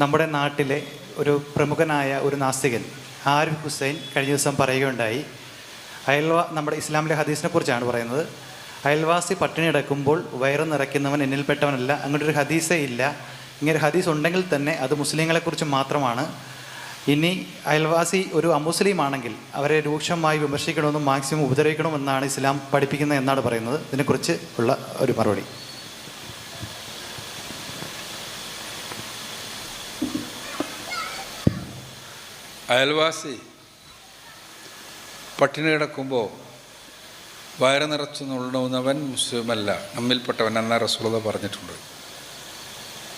നമ്മുടെ നാട്ടിലെ ഒരു പ്രമുഖനായ ഒരു നാസ്തികൻ ആരിഫ് ഹുസൈൻ കഴിഞ്ഞ ദിവസം പറയുകയുണ്ടായി അയൽവാ നമ്മുടെ ഇസ്ലാമിലെ ഹദീസിനെ കുറിച്ചാണ് പറയുന്നത് അയൽവാസി പട്ടിണി കിടക്കുമ്പോൾ വയറ് നിറയ്ക്കുന്നവൻ എന്നിൽപ്പെട്ടവനല്ല അങ്ങനെ ഒരു ഹദീസേ ഇല്ല ഇങ്ങനെ ഹദീസ് ഉണ്ടെങ്കിൽ തന്നെ അത് മുസ്ലിങ്ങളെക്കുറിച്ച് മാത്രമാണ്. ഇനി അയൽവാസി ഒരു അമുസ്ലിം ആണെങ്കിൽ അവരെ രൂക്ഷമായി വിമർശിക്കണമെന്നും മാക്സിമം ഉപദ്രവിക്കണമെന്നാണ് ഇസ്ലാം പഠിപ്പിക്കുന്നത് എന്നാണ് പറയുന്നത്. ഇതിനെക്കുറിച്ച് ഉള്ള ഒരു മറുപടി. അയൽവാസി പട്ടിണി കിടക്കുമ്പോൾ വയറ് നിറച്ചു നുള്ളുന്നവൻ മുസ്ലിമല്ല. നമ്മിൽപ്പെട്ടവൻ എന്ന റസൂലത പറഞ്ഞിട്ടുണ്ട്.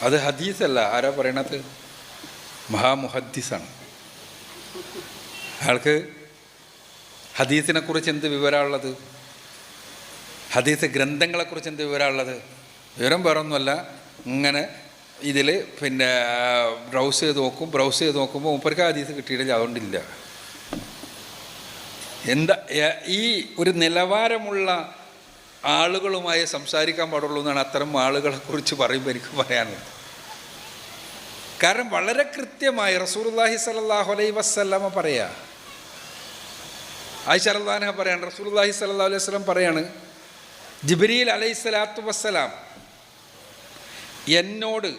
അത് ഹദീസല്ല. ആരാ പറയണത്? മഹാമുഹദ്ദീസാണ്. അയാൾക്ക് ഹദീസിനെക്കുറിച്ച് എന്ത് വിവരമുള്ളത് ഹദീസ് ഗ്രന്ഥങ്ങളെക്കുറിച്ച് എന്ത് വിവരമുള്ളത് വിവരം വേറൊന്നുമല്ല. ഇങ്ങനെ ഇതിൽ പിന്നെ ബ്രൗസ് ചെയ്ത് നോക്കും ബ്രൗസ് ചെയ്ത് നോക്കുമ്പോൾ മൂപ്പർക്ക് ഹദീസ് കിട്ടിയിട്ടില്ല അതുകൊണ്ടില്ല. എന്താ ഈ ഒരു നിലവാരമുള്ള ആളുകളുമായി സംസാരിക്കാൻ പാടുള്ളൂ എന്നാണ് അത്തരം ആളുകളെ കുറിച്ച് പറയുമ്പോൾ എനിക്ക് പറയാനുള്ളത്. കാരണം വളരെ കൃത്യമായി റസൂർല്ലാഹി സലാഹു അലൈ വസ്ലമ പറയാ. ആയിഷ അള്ളഹാന പറയാണ് റസൂർല്ലാഹി സല്ലാ അലൈഹി വസ്ലം പറയാണ് ജിബ്രീൽ അലൈഹി സ്വലാത്തു വസ്സലാം എന്നോട്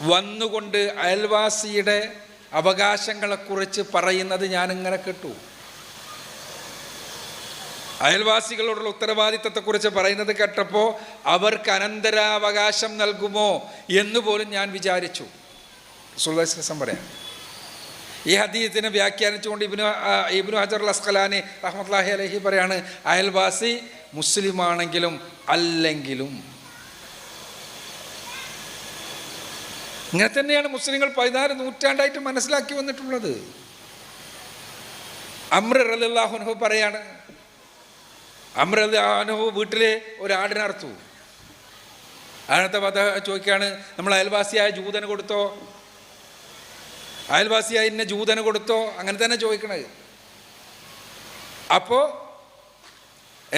വന്നുകൊണ്ട് അയൽവാസിയുടെ അവകാശങ്ങളെക്കുറിച്ച് പറയുന്നത് ഞാനിങ്ങനെ കേട്ടു. അയൽവാസികളോടുള്ള ഉത്തരവാദിത്തത്തെക്കുറിച്ച് പറയുന്നത് കേട്ടപ്പോൾ അവർക്ക് അനന്തരാവകാശം നൽകുമോ എന്ന് പോലും ഞാൻ വിചാരിച്ചു. സുൽദാസം പറയാം. ഈ ഹദീത്തിനെ വ്യാഖ്യാനിച്ചുകൊണ്ട് ഇബിനു ഇബ്നു ഹജർ അസ്ഖലാനി റഹ്മത്ലാഹി അലഹി പറയാണ് അയൽവാസി മുസ്ലിമാണെങ്കിലും അല്ലെങ്കിലും ഇങ്ങനെ തന്നെയാണ് മുസ്ലിങ്ങൾ പതിനാല് നൂറ്റാണ്ടായിട്ട് മനസ്സിലാക്കി വന്നിട്ടുള്ളത്. അമ്ര പറയാണ് അമ്ര വീട്ടിലെ ഒരു ഒരാടിനെ അറുത്തു. അതിനകത്ത് പത ചോദിക്കുകയാണ് നമ്മൾ അയൽവാസിയായ ജൂതന് കൊടുത്തോ? അയൽവാസിയായ ഇന്ന ജൂതന് കൊടുത്തോ? അങ്ങനെ തന്നെ ചോദിക്കണത് അപ്പോൾ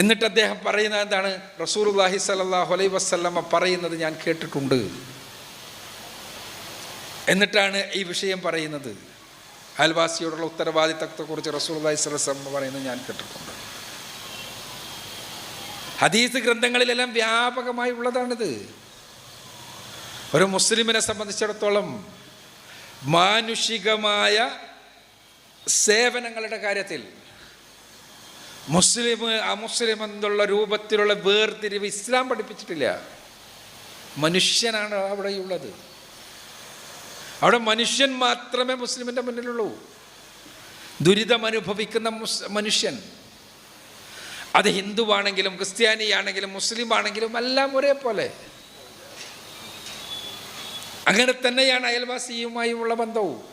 എന്നിട്ട് അദ്ദേഹം പറയുന്നത് എന്താണ്? റസൂർ അള്ളാഹി സലാഹു അലൈ വസ്ലമ പറയുന്നത് ഞാൻ കേട്ടിട്ടുണ്ട്. എന്നിട്ടാണ് ഈ വിഷയം പറയുന്നത്. അയൽവാസിയോടുള്ള ഉത്തരവാദിത്തത്തെക്കുറിച്ച് റസൂൽ അള്ളഹിസ്ലം പറയുന്നത് ഞാൻ കേട്ടിട്ടുണ്ട്. ഹദീസ് ഗ്രന്ഥങ്ങളിലെല്ലാം വ്യാപകമായി ഉള്ളതാണിത്. ഒരു മുസ്ലിമിനെ സംബന്ധിച്ചിടത്തോളം മാനുഷികമായ സേവനങ്ങളുടെ കാര്യത്തിൽ മുസ്ലിം അമുസ്ലിം എന്നുള്ള രൂപത്തിലുള്ള വേർതിരിവ് ഇസ്ലാം പഠിപ്പിച്ചിട്ടില്ല. മനുഷ്യനാണ് അവിടെയുള്ളത് അവിടെ മനുഷ്യൻ മാത്രമേ മുസ്ലിമിന്റെ മുന്നിലുള്ളൂ. ദുരിതം അനുഭവിക്കുന്ന മുസ് മനുഷ്യൻ. അത് ഹിന്ദുവാണെങ്കിലും ക്രിസ്ത്യാനിയാണെങ്കിലും മുസ്ലിം ആണെങ്കിലും എല്ലാം ഒരേപോലെ. അങ്ങനെ തന്നെയാണ് അയൽവാസിയുമായുമുള്ള ബന്ധവും.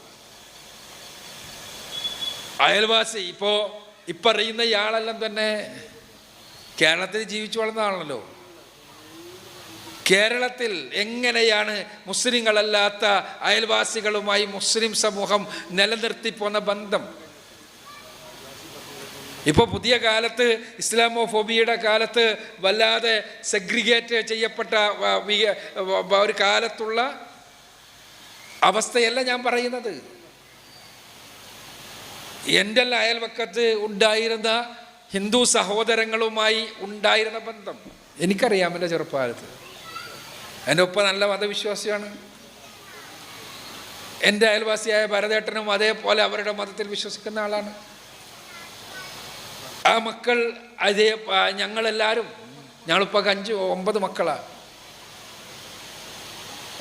അയൽവാസി ഇപ്പോ ഇപ്പറിയുന്ന ഇയാളെല്ലാം തന്നെ കേരളത്തിൽ ജീവിച്ചു വളർന്ന വളർന്നതാണല്ലോ. കേരളത്തിൽ എങ്ങനെയാണ് മുസ്ലിങ്ങളല്ലാത്ത അയൽവാസികളുമായി മുസ്ലിം സമൂഹം നിലനിർത്തി പോന്ന ബന്ധം? ഇപ്പോൾ പുതിയ കാലത്ത് ഇസ്ലാമോഫോബിയയുടെ കാലത്ത് വല്ലാതെ സെഗ്രിഗേറ്റ് ചെയ്യപ്പെട്ട ഒരു കാലത്തുള്ള അവസ്ഥയല്ല ഞാൻ പറയുന്നത്. എന്റെ അയൽവക്കത്ത് ഉണ്ടായിരുന്ന ഹിന്ദു സഹോദരങ്ങളുമായി ഉണ്ടായിരുന്ന ബന്ധം. എനിക്കറിയാം എന്റെ ചെറുപ്പകാലത്ത്. എന്റെ ഒപ്പം നല്ല മതവിശ്വാസിയാണ്. എന്റെ അയൽവാസിയായ ഭരതേട്ടനും അതേപോലെ അവരുടെ മതത്തിൽ വിശ്വസിക്കുന്ന ആളാണ്. ആ മക്കൾ അതേ ഞങ്ങളെല്ലാവരും ഞങ്ങളിപ്പോൾ അഞ്ച് ഒമ്പത് മക്കളാണ്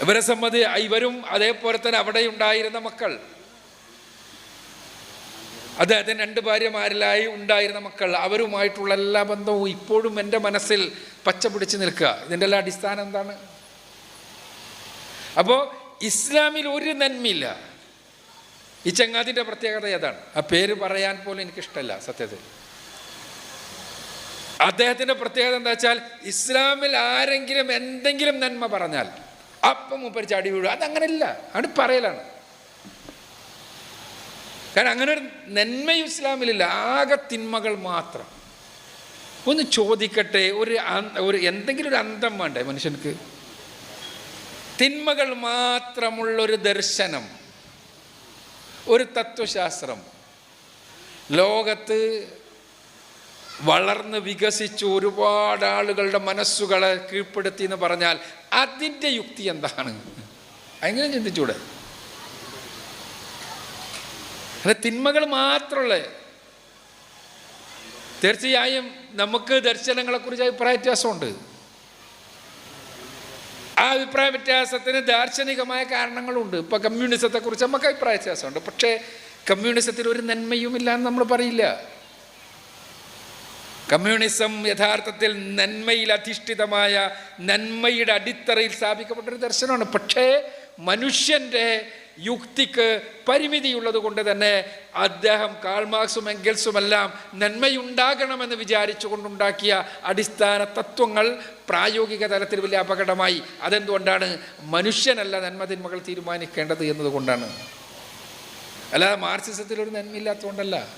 ഇവരെ സംബന്ധി ഇവരും അതേപോലെ തന്നെ അവിടെ ഉണ്ടായിരുന്ന മക്കൾ. അദ്ദേഹത്തിന് രണ്ട് ഭാര്യമാരിലായി ഉണ്ടായിരുന്ന മക്കൾ. അവരുമായിട്ടുള്ള എല്ലാ ബന്ധവും ഇപ്പോഴും എന്റെ മനസ്സിൽ പച്ച പിടിച്ച് നിൽക്കുക. ഇതിന്റെ എല്ലാ അടിസ്ഥാനം എന്താണ്? അപ്പോൾ ഇസ്ലാമിൽ ഒരു നന്മയില്ല. ഈ ചങ്ങാതിന്റെ പ്രത്യേകത ഏതാണ്? ആ പേര് പറയാൻ പോലും എനിക്കിഷ്ടമല്ല സത്യത്തിൽ. അദ്ദേഹത്തിന്റെ പ്രത്യേകത എന്താ വെച്ചാൽ ഇസ്ലാമിൽ ആരെങ്കിലും എന്തെങ്കിലും നന്മ പറഞ്ഞാൽ അപ്പം മൂപ്പര് ചാടി വീഴും. അതങ്ങനെയില്ല അത് പറയലാണ്. കാരണം അങ്ങനെ ഒരു നന്മയും ഇസ്ലാമിലില്ല. ആകെ തിന്മകൾ മാത്രം. ഒന്ന് ചോദിക്കട്ടെ. ഒരു ഒരു എന്തെങ്കിലും ഒരു അന്തം വേണ്ടേ മനുഷ്യർക്ക് തിന്മകൾ മാത്രമുള്ളൊരു ദർശനം ഒരു തത്വശാസ്ത്രം. ലോകത്ത് വളർന്ന് വികസിച്ച് ഒരുപാട് ആളുകളുടെ മനസ്സുകളെ കീഴ്പ്പെടുത്തി എന്ന് പറഞ്ഞാൽ അതിന്റെ യുക്തി എന്താണ്? അങ്ങനെ ചിന്തിച്ചൂടെ? അല്ല തിന്മകൾ മാത്രമുള്ള തീർച്ചയായും നമുക്ക് ദർശനങ്ങളെക്കുറിച്ച് അഭിപ്രായ വ്യത്യാസമുണ്ട്. ആ അഭിപ്രായ വ്യത്യാസത്തിന് ദാർശനികമായ കാരണങ്ങളുണ്ട്. ഇപ്പോൾ കമ്മ്യൂണിസത്തെക്കുറിച്ച് നമുക്ക് അഭിപ്രായ വ്യത്യാസമുണ്ട്. പക്ഷേ കമ്മ്യൂണിസത്തിൽ ഒരു നന്മയുമില്ല എന്ന് നമ്മൾ പറയില്ല. കമ്മ്യൂണിസം യഥാർത്ഥത്തിൽ നന്മയിൽ അധിഷ്ഠിതമായ നന്മയുടെ അടിത്തറയിൽ സ്ഥാപിക്കപ്പെട്ടൊരു ദർശനമാണ്. പക്ഷേ മനുഷ്യന്റെ യുക്തിക്ക് പരിമിതിയുള്ളത് കൊണ്ട് തന്നെ അദ്ദേഹം കാൾമാർക്സും എങ്കൽസുമെല്ലാം നന്മയുണ്ടാകണമെന്ന് വിചാരിച്ചുകൊണ്ടുണ്ടാക്കിയ അടിസ്ഥാന തത്വങ്ങൾ പ്രായോഗിക തലത്തിൽ വലിയ അപകടമായി. അതെന്തുകൊണ്ടാണ്? മനുഷ്യനല്ല നന്മതിന്മകൾ തീരുമാനിക്കേണ്ടത് എന്നതുകൊണ്ടാണ്. അല്ലാതെ മാർക്സിസത്തിൽ ഒരു നന്മയില്ലാത്തതുകൊണ്ടല്ല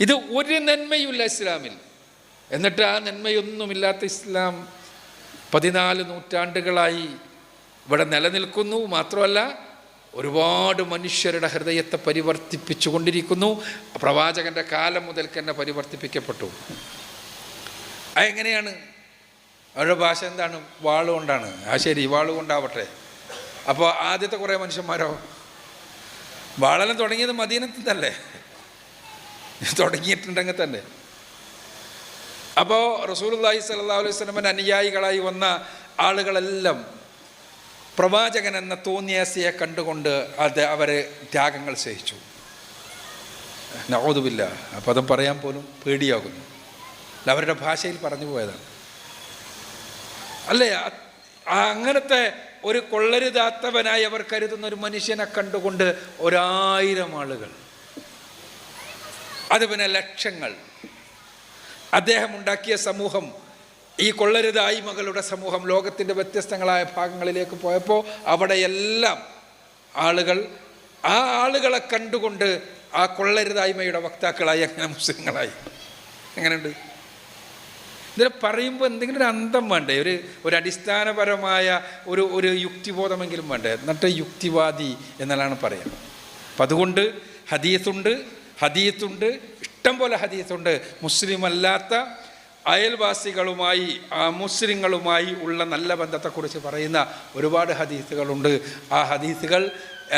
ഇത് ഒരു നന്മയുമില്ല ഇസ്ലാമിൽ. എന്നിട്ട് ആ നന്മയൊന്നുമില്ലാത്ത ഇസ്ലാം പതിനാല് നൂറ്റാണ്ടുകളായി ഇവിടെ നിലനിൽക്കുന്നു. മാത്രമല്ല ഒരുപാട് മനുഷ്യരുടെ ഹൃദയത്തെ പരിവർത്തിപ്പിച്ചു കൊണ്ടിരിക്കുന്നു. പ്രവാചകന്റെ കാലം മുതൽ തന്നെ പരിവർത്തിപ്പിക്കപ്പെട്ടു. അതെങ്ങനെയാണ് അവരുടെ ഭാഷ എന്താണ്? വാളുകൊണ്ടാണ് ആ ശരി വാളുകൊണ്ടാവട്ടെ അപ്പോൾ ആദ്യത്തെ കുറേ മനുഷ്യന്മാരോ? വാളെല്ലാം തുടങ്ങിയത് മദീനത്തിൽ തന്നെ. തുടങ്ങിയിട്ടുണ്ടെങ്കിൽ തന്നെ. അപ്പോൾ റസൂലുള്ളാഹി സല്ലാ അലൈഹി വസല്ലമയുടെ അനുയായികളായി വന്ന ആളുകളെല്ലാം പ്രവാചകൻ എന്ന തോന്നിയാസിയെ കണ്ടുകൊണ്ട് അത് അവരെ ത്യാഗങ്ങൾ സഹിച്ചു. നവോതുമില്ല ആ അതും പറയാൻ പോലും പേടിയാകുന്നു. അവരുടെ ഭാഷയിൽ പറഞ്ഞു പോയതാണ്. അല്ലേ? അങ്ങനത്തെ ഒരു കൊള്ളരുതാത്തവനായി അവർ കരുതുന്ന ഒരു മനുഷ്യനെ കണ്ടുകൊണ്ട് ഒരായിരം ആളുകൾ. അത് പിന്നെ ലക്ഷങ്ങൾ. അദ്ദേഹം ഉണ്ടാക്കിയ സമൂഹം ഈ കൊള്ളരുതായ്മകളുടെ സമൂഹം ലോകത്തിന്റെ വ്യത്യസ്തങ്ങളായ ഭാഗങ്ങളിലേക്ക് പോയപ്പോൾ അവിടെയെല്ലാം ആളുകൾ ആ ആളുകളെ കണ്ടുകൊണ്ട് ആ കൊള്ളരുതായ്മയുടെ വക്താക്കളായി അങ്ങനെ മുസ്ലിങ്ങളായി. എങ്ങനെയുണ്ട്? ഇതിൽ പറയുമ്പോൾ എന്തെങ്കിലും ഒരു അന്തം വേണ്ടേ? ഒരു ഒരു അടിസ്ഥാനപരമായ ഒരു ഒരു യുക്തിബോധമെങ്കിലും വേണ്ടേ? എന്നിട്ട് യുക്തിവാദി എന്നാലാണ് പറയുക അപ്പം അതുകൊണ്ട് ഹദീസുണ്ട് ഹദീസുണ്ട് ഇഷ്ടം പോലെ ഹദീസുണ്ട്. മുസ്ലിം അല്ലാത്ത അയൽവാസികളുമായി മുസ്ലിങ്ങളുമായി ഉള്ള നല്ല ബന്ധത്തെക്കുറിച്ച് പറയുന്ന ഒരുപാട് ഹദീസുകളുണ്ട്. ആ ഹദീസുകൾ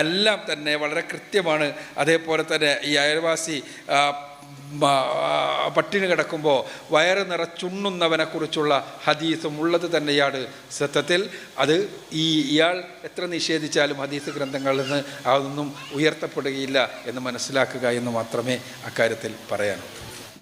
എല്ലാം തന്നെ വളരെ കൃത്യമാണ്. അതേപോലെ തന്നെ ഈ അയൽവാസി പട്ടിണി കിടക്കുമ്പോൾ വയറ് നിറച്ചുണ്ണുന്നവനെക്കുറിച്ചുള്ള ഹദീസും ഉള്ളത് തന്നെയാണ്. സത്യത്തിൽ അത് ഈ ഇയാൾ എത്ര നിഷേധിച്ചാലും ഹദീസ് ഗ്രന്ഥങ്ങളിൽ നിന്ന് അതൊന്നും ഉയർത്തപ്പെടുകയില്ല എന്ന് മനസ്സിലാക്കുക എന്ന് മാത്രമേ അക്കാര്യത്തിൽ പറയാനുള്ളൂ.